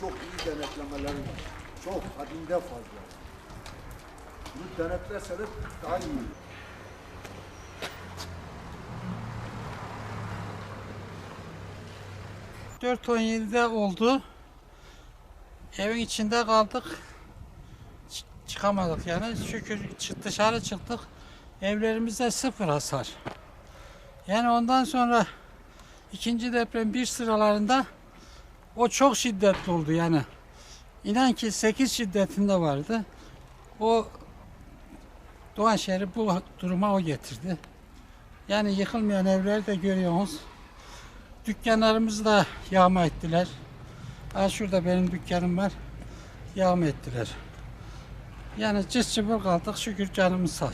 Çok iyi denetlemeleri. Çok hadinde fazla. Bunu denetleseler daha iyi. 4.17'de oldu. Evin içinde kaldık. Ç- çıkamadık yani. Şükür çı- dışarı çıktık. Evlerimizde sıfır hasar. Yani ondan sonra ikinci deprem bir sıralarında o çok şiddetli oldu yani. İnan ki 8 şiddetinde vardı. O Doğan şehri bu duruma o getirdi. Yani yıkılmayan evleri de görüyorsunuz. Dükkanlarımızı da yağma ettiler. Ha şurada benim dükkanım var. Yağma ettiler. Yani cız çıbıl kaldık şükür canımız sağ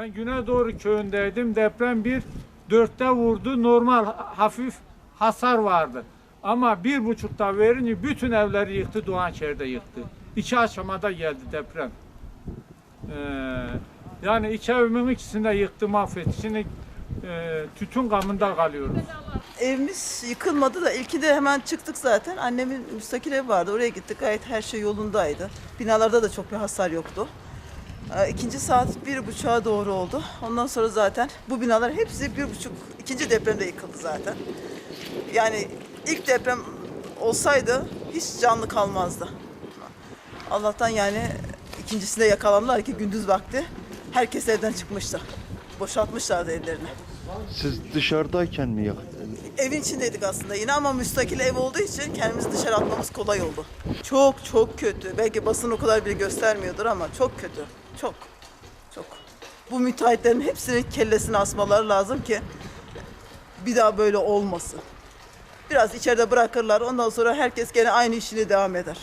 Ben Güneydoğu köyündeydim. Deprem bir dörtte vurdu. Normal hafif hasar vardı. Ama bir buçukta verince bütün evleri yıktı. Doğanşehir'de yıktı. İki aşamada geldi deprem. Ee, yani iki evimin ikisini de yıktı mahvetti. Şimdi e, tütün gamında kalıyoruz. Evimiz yıkılmadı da ilki de hemen çıktık zaten. Annemin müstakil evi vardı. Oraya gittik. Gayet her şey yolundaydı. Binalarda da çok bir hasar yoktu. Ee, İkinci saat bir buçuğa doğru oldu. Ondan sonra zaten bu binalar hepsi bir buçuk, ikinci depremde yıkıldı zaten. Yani ilk deprem olsaydı hiç canlı kalmazdı. Allah'tan yani ikincisinde yakalandılar ki gündüz vakti herkes evden çıkmıştı. Boşaltmışlardı evlerini. Siz dışarıdayken mi Evin içindeydik aslında yine ama müstakil ev olduğu için kendimizi dışarı atmamız kolay oldu. Çok çok kötü. Belki basın o kadar bile göstermiyordur ama çok kötü. Çok. Çok. Bu müteahhitlerin hepsinin kellesini asmaları lazım ki bir daha böyle olmasın. Biraz içeride bırakırlar ondan sonra herkes gene aynı işine devam eder.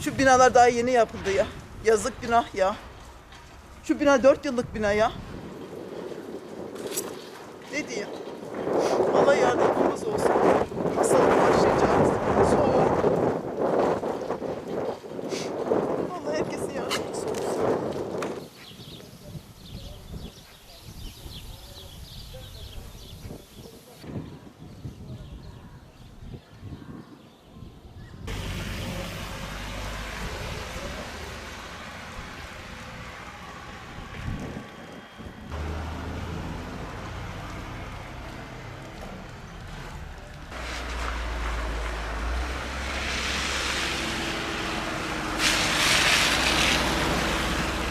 Şu binalar daha yeni yapıldı ya. Yazık günah ya. Şu bina dört yıllık bina ya. de dia.